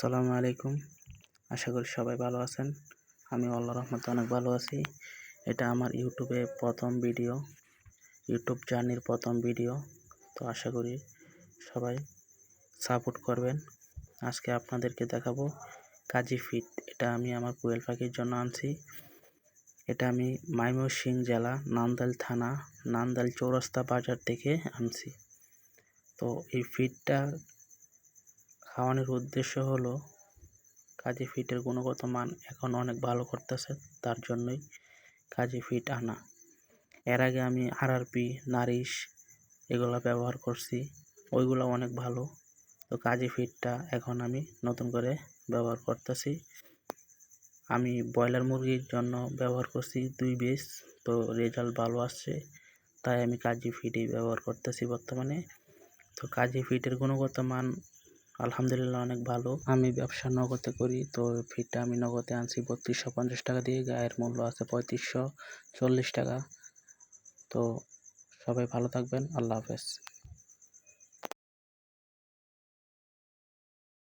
আসসালামু আলাইকুম। আশা করি সবাই ভালো আছেন। আমি আল্লাহ রহমতে অনেক ভালো আছি। এটা আমার ইউটিউবে প্রথম ভিডিও, ইউটিউব জার্নির প্রথম ভিডিও। তো আশা করি সবাই সাপোর্ট করবেন। আজকে আপনাদেরকে দেখাবো কাজী ফিট। এটা আমি আমার কোয়েল পাখির জন্য আনছি। এটা আমি ময়মনসিংহ জেলা নান্দাল থানা নান্দাল চৌরাস্তা বাজার থেকে আনছি। তো এই ফিটটা খাওয়ানোর উদ্দেশ্য হলো কাজী ফিটের গুণগত মান এখন অনেক ভালো করতেছে, তার জন্যই কাজী ফিট আনা। এর আগে আমি আরআরপি নারিশ এগুলো ব্যবহার করছি, ওইগুলো অনেক ভালো। তো কাজী ফিটটা এখন আমি নতুন করে ব্যবহার করতেছি। আমি ব্রয়লার মুরগির জন্য ব্যবহার করছি দুই বেস তো রেজাল্ট ভালো আসছে, তাই আমি কাজী ফিটই ব্যবহার করতেছি বর্তমানে। তো কাজী ফিটের গুণগত মান আলহামদুলিল্লাহ অনেক ভালো। আমি ব্যবসা নগদে করি, তো ফিটটা আমি নগদে আনছি বত্রিশশো পঞ্চাশ টাকা দিয়ে। গায়ের মূল্য আছে পঁয়ত্রিশশো চল্লিশ টাকা। তো সবাই ভালো থাকবেন, আল্লাহ হাফেজ।